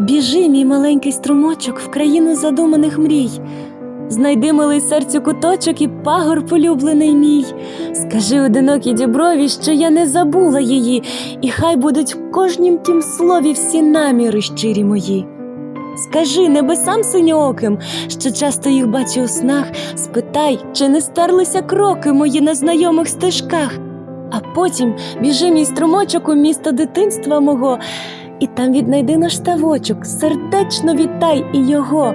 Біжи, мій маленький струмочок, в країну задуманих мрій. Знайди милий серцю куточок і пагор полюблений мій. Скажи одинокій діброві, що я не забула її, і хай будуть в кожнім тім слові всі наміри щирі мої. Скажи небесам синьооким, що часто їх бачу у снах, спитай, чи не стерлися кроки мої на знайомих стежках. А потім біжи мій струмочок у місто дитинства мого, і там віднайди наш ставочок, сердечно вітай і його.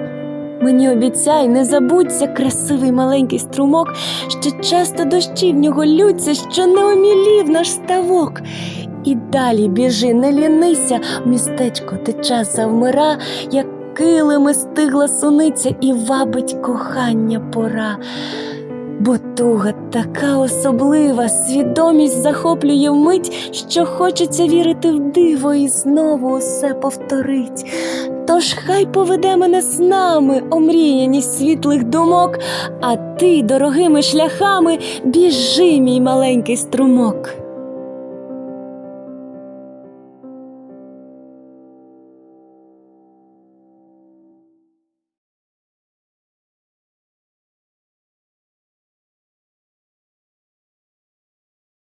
Мені обіцяй, не забудься, красивий маленький струмок, що часто дощі в нього лються, що не омілів наш ставок. І далі біжи, не лінися, містечко, де час завмира, як килими стигла суниця і вабить кохання пора. Бо туга така особлива, свідомість захоплює вмить, що хочеться вірити в диво і знову усе повторить. Тож хай поведе мене з нами омріяність світлих думок, а ти дорогими шляхами біжи, мій маленький струмок.